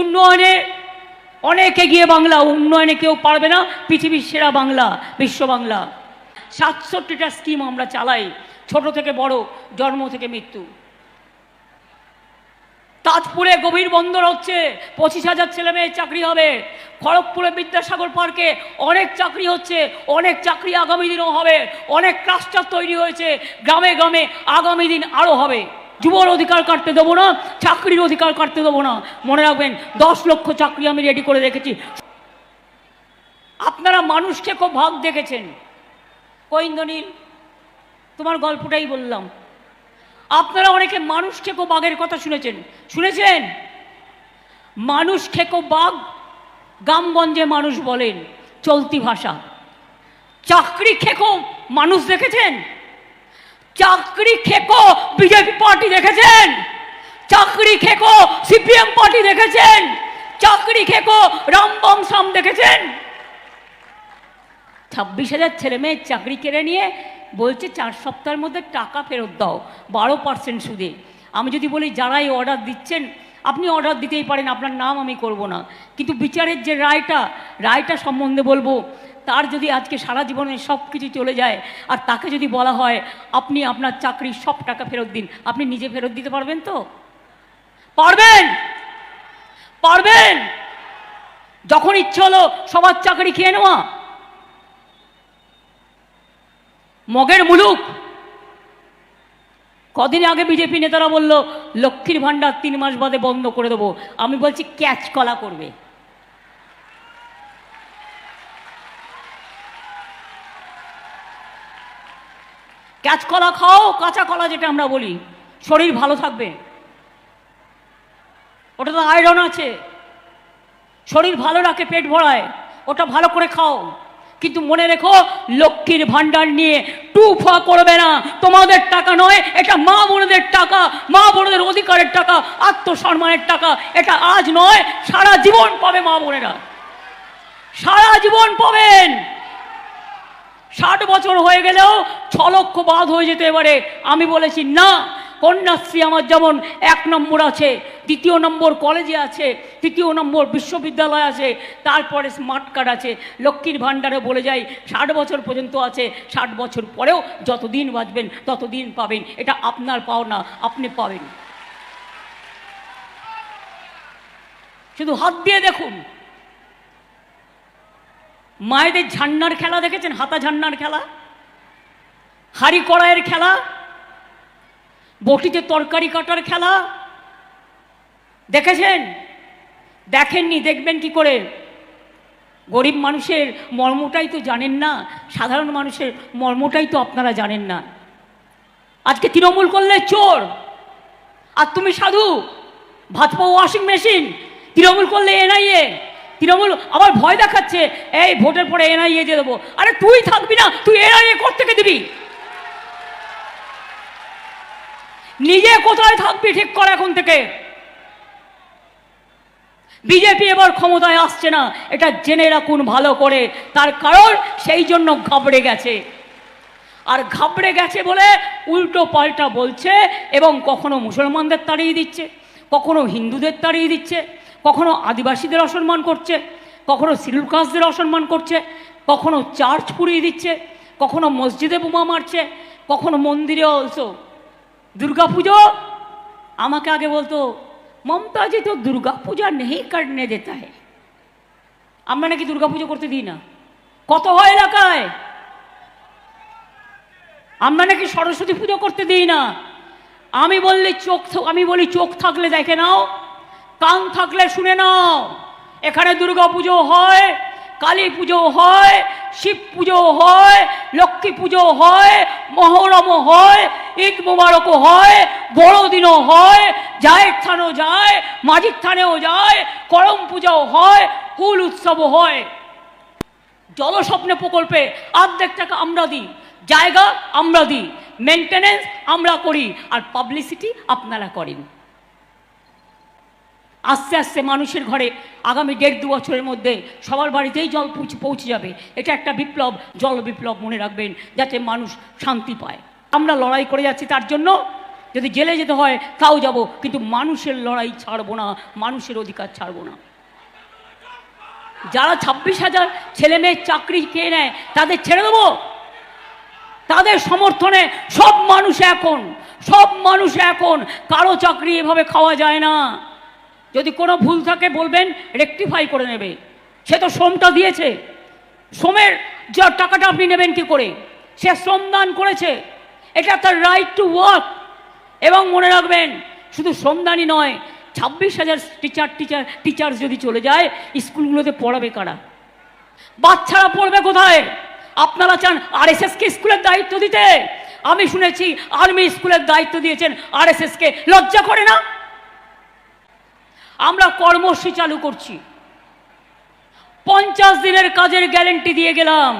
উন্নয়নে অনেক এগিয়ে বাংলা, উন্নয়নে কেউ পারবে না। পৃথিবীর সেরা বাংলা, বিশ্ব বাংলা। সাতষট্টিটা স্কিম আমরা চালাই, ছোট থেকে বড়, জন্ম থেকে মৃত্যু। তাজপুরে গভীর বন্দর হচ্ছে, পঁচিশ হাজার ছেলে মেয়ের চাকরি হবে। খড়গপুরে বিদ্যাসাগর পার্কে অনেক চাকরি হচ্ছে, অনেক চাকরি আগামী দিনও হবে, অনেক ক্লাস্টার তৈরি হয়েছে, গ্রামে গ্রামে আগামী দিন আরও হবে। যুবর অধিকার কাটতে দেবো না, চাকরির অধিকার কাটতে দেবো না। মনে রাখবেন, দশ লক্ষ চাকরি আমি রেডি করে রেখেছি। আপনারা মানুষকে খুব ভাগ দেখেছেন। কৈন্দনীল তোমার গল্পটাই বললাম। আপনারা অনেকে মানুষ খেকো বাঘের কথা শুনেছেন। শুনেছেন? মানুষ খেকো বাঘ গ্রামগঞ্জে মানুষ বলেন, চলতি ভাষা। চাকরি খেকো মানুষ দেখেছেন? চাকরি খেকো, বিজেপি পার্টি দেখেছেন? চাকরি খেকো, সিপিএম পার্টি দেখেছেন? চাকরি খেকো রামবম সাম দেখেছেন? ছাব্বিশ হাজার ছেলে মেয়ের চাকরি কেড়ে নিয়ে বলছে, চার সপ্তাহের মধ্যে টাকা ফেরত দাও, বারো পার্সেন্ট সুদে। আমি যদি বলি, যারাই অর্ডার দিচ্ছেন, আপনি অর্ডার দিতেই পারেন, আপনার নাম আমি করব না। কিন্তু বিচারের যে রায়টা রায়টা সম্বন্ধে বলব তার যদি আজকে সারা জীবনে সব কিছু চলে যায়, আর তাকে যদি বলা হয়, আপনি আপনার চাকরির সব টাকা ফেরত দিন, আপনি নিজে ফেরত দিতে পারবেন তো? পারবেন? পারবেন? যখন ইচ্ছে হলো সবার চাকরি খেয়ে নেওয়া। মগের মুলুক। কদিন আগে বিজেপি নেতারা বলল, লক্ষ্মীর ভাণ্ডার তিন মাস বাদে বন্ধ করে দেবো। আমি বলছি, ক্যাচ কলা করবে। ক্যাচ কলা খাও, কাঁচা কলা যেটা আমরা বলি। শরীর ভালো থাকবে। ওটা তো আয়রন আছে। শরীর ভালো রাখে, পেট ভরায়। ওটা ভালো করে খাও। কিন্তু মনে রেখো, লক্ষ্মীর ভাণ্ডার নিয়ে টু ফা করবে না। তোমাদের টাকা নয়, এটা মা বোনদের টাকা। মা বোনদের অধিকারের টাকা, আত্মসম্মানের টাকা। এটা আজ নয়, সারা জীবন পাবে মা বোনেরা। সারা জীবন পাবেন। ষাট বছর হয়ে গেলেও ছ লক্ষ বাদ হয়ে যেতে পারে। আমি বলেছি, না, কন্যাশ্রী আমার যেমন এক নম্বর আছে, দ্বিতীয় নম্বর কলেজে আছে, তৃতীয় নম্বর বিশ্ববিদ্যালয় আছে, তারপরে স্মার্ট কার্ড আছে। লক্ষ্মীর ভাণ্ডারে বলে যাই, ষাট বছর পর্যন্ত আছে, ষাট বছর পরেও যতদিন বাঁচবেন, ততদিন পাবেন। এটা আপনার পাওনা, আপনি পাবেন। শুধু হাত দিয়ে দেখুন মায়েদের ঝান্নার খেলা দেখেছেন? হাতা ঝান্নার খেলা? হাড়ি কড়াইয়ের খেলা? বটিতে তরকারি কাটার খেলা? দেখেছেন? দেখেননি, দেখবেন কি করে? গরিব মানুষের মর্মটাই তো জানেন না, সাধারণ মানুষের মর্মটাই তো আপনারা জানেন না। আজকে তৃণমূল করলে চোর, আর তুমি সাধু, ভাত পাও ওয়াশিং মেশিন তৃণমূল করলে এনআইএ। তৃণমূল আবার ভয় দেখাচ্ছে, এই ভোটের পরে এনআইএ দিয়ে দেবো। আরে তুই থাকবি না, তুই এনআইএ থেকে দিবি? নিজে কোথায় থাকবি ঠিক কর এখন থেকে। বিজেপি এবার ক্ষমতায় আসছে না, এটা জেনে রাখুন ভালো করে। তার কারণ সেই জন্য ঘাবড়ে গেছে। আর ঘাবড়ে গেছে বলে উল্টো পাল্টা বলছে এবং কখনো মুসলমানদের তাড়িয়ে দিচ্ছে, কখনো হিন্দুদের তাড়িয়ে দিচ্ছে। কখনো আদিবাসীদের অসম্মান করছে, কখনো শিডিউল কাস্টদের অসম্মান করছে, কখনো চার্চ পুড়িয়ে দিচ্ছে, কখনো মসজিদে বোমা মারছে, কখনো মন্দিরে অলসো। পুজো আমাকে আগে বলতো, মমতাজি তো দুর্গাপূজা নেই কাটনে দিতে হে। আমরা নাকি দুর্গাপুজো করতে দিই না। কত হয় এলাকায়? আমরা নাকি সরস্বতী পুজো করতে দিই না। আমি বললে চোখ আমি বলি চোখ থাকলে দেখে নাও। কান থাকলে শুনে নাও। এখানে দুর্গা পুজো হয়, কালী পুজো হয়, শিব পুজো হয়, লক্ষ্মী পুজো হয় মহরমও হয়, ঈদ মোবারকও হয়, বড়দিনও হয়, জায়ের থানও যায়, মাঝির থানেও যায়, করম পূজাও হয়, কুল উৎসবও হয়। জলস্বপ্নে প্রকল্পে অর্ধেক টাকা আমরা দিই, জায়গা আমরা দিই, মেনটেনেন্স আমরা করি, আর পাবলিসিটি আপনারা করেন। আস্তে আস্তে মানুষের ঘরে আগামী দেড় দু বছরের মধ্যে সবার বাড়িতেই জল পৌঁছে যাবে। এটা একটা বিপ্লব, জল বিপ্লব মনে রাখবেন, যাতে মানুষ শান্তি পায়। আমরা লড়াই করে যাচ্ছি তার জন্য। যদি জেলে যেতে হয়, তাও যাব। কিন্তু মানুষের লড়াই ছাড়বো না, মানুষের অধিকার ছাড়বো না। যারা ছাব্বিশ হাজার ছেলে মেয়ের চাকরি খেয়ে নেয়, তাদের ছেড়ে দেবো। তাদের সমর্থনে সব মানুষ এখন, সব মানুষ এখন। কারও চাকরি এভাবে খাওয়া যায় না। যদি কোনো ভুল থাকে বলবেন রেকটিফাই করে নেবে। সে তো শ্রমটা দিয়েছে। শ্রমের যা টাকাটা আপনি নেবেন কি করে? সে শ্রমদান করেছে। এটা তার রাইট টু ওয়ার্ক এবং মনে রাখবেন, শুধু শ্রমদানই নয়, ছাব্বিশ হাজার টিচার টিচার টিচার যদি চলে যায়, স্কুলগুলোতে পড়াবে কারা? বাচ্চারা পড়বে কোথায়? আপনারা চান আর এস এসকে স্কুলের দায়িত্ব দিতে? আমি শুনেছি আর্মি স্কুলের দায়িত্ব দিয়েছেন আর এস এসকে লজ্জা করে না? আমরা কর্মসূচি চালু করছি। পঞ্চাশ দিনের কাজের গ্যারেন্টি দিয়ে গেলাম।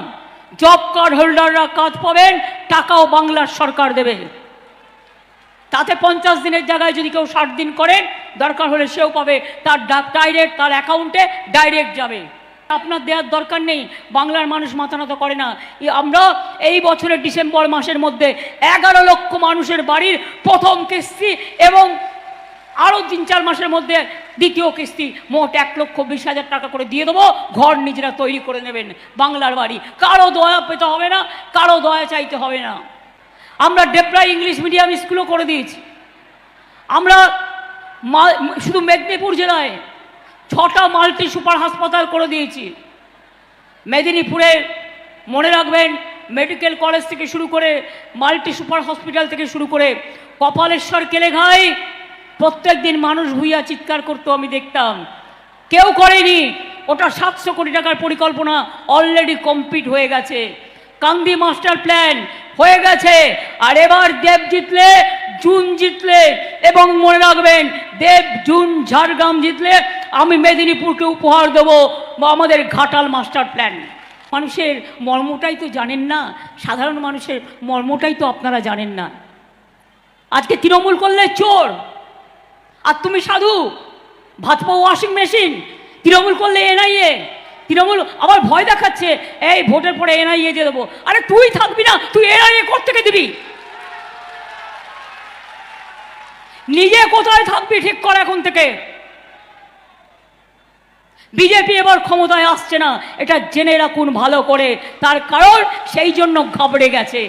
জব কার্ড হোল্ডাররা কাজ পাবেন, টাকাও বাংলার সরকার দেবে। তাতে পঞ্চাশ দিনের জায়গায় যদি কেউ ষাট দিন করেন, দরকার হলে সেও পাবে। তার ডাইরেক্ট তার অ্যাকাউন্টে ডাইরেক্ট যাবে। আপনার দেওয়ার দরকার নেই, বাংলার মানুষ মাথা নত করে না। আমরা এই বছরের ডিসেম্বর মাসের মধ্যে এগারো লক্ষ মানুষের বাড়ির প্রথম কিস্তি এবং আরও তিন চার মাসের মধ্যে দ্বিতীয় কিস্তি মোট এক লক্ষ বিশ হাজার টাকা করে দিয়ে দেবো। ঘর নিজেরা তৈরি করে নেবেন বাংলার বাড়ি। কারও দয়া পেতে হবে না, কারও দয়া চাইতে হবে না। আমরা ডেপ্রা ইংলিশ মিডিয়াম স্কুলও করে দিয়েছি। আমরা শুধু মেদিনীপুর জেলায় ছটা মাল্টি সুপার হাসপাতাল করে দিয়েছি। মেদিনীপুরে মনে রাখবেন, মেডিকেল কলেজ থেকে শুরু করে মাল্টি সুপার হসপিটাল থেকে শুরু করে কপালেশ্বর কেলেঘাই প্রত্যেক দিন মানুষ ভুইয়া চিৎকার করতো, আমি দেখতাম। কেউ করেনি। ওটা সাতশো কোটি টাকার পরিকল্পনা অলরেডি কমপ্লিট হয়ে গেছে। কান্দি মাস্টার প্ল্যান হয়ে গেছে। আর এবার দেব জিতলে, জুন জিতলে এবং মনে রাখবেন, দেব, জুন, ঝাড়গ্রাম জিতলে আমি মেদিনীপুরকে উপহার দেবো বা আমাদের ঘাটাল মাস্টার প্ল্যান। মানুষের মর্মটাই তো জানেন না। সাধারণ মানুষের মর্মটাই তো আপনারা জানেন না। আজকে তৃণমূল করলে চোর। আর তুমি সাধু। ভাজপা ওয়াশিং মেশিন তৃণমূল করলে এনআইএ, তৃণমূল আবার ভয় দেখাচ্ছে, এই ভোটের পরে এনআইএ দিয়ে দেবো। আরে তুই থাকবি না, তুই এনআইএ থেকে দিবি? নিজে কোথায় থাকবি ঠিক কর এখন থেকে। বিজেপি এবার ক্ষমতায় আসছে না, এটা জেনে রাখুন ভালো করে। তার কারণ সেই জন্য ঘাবড়ে গেছে।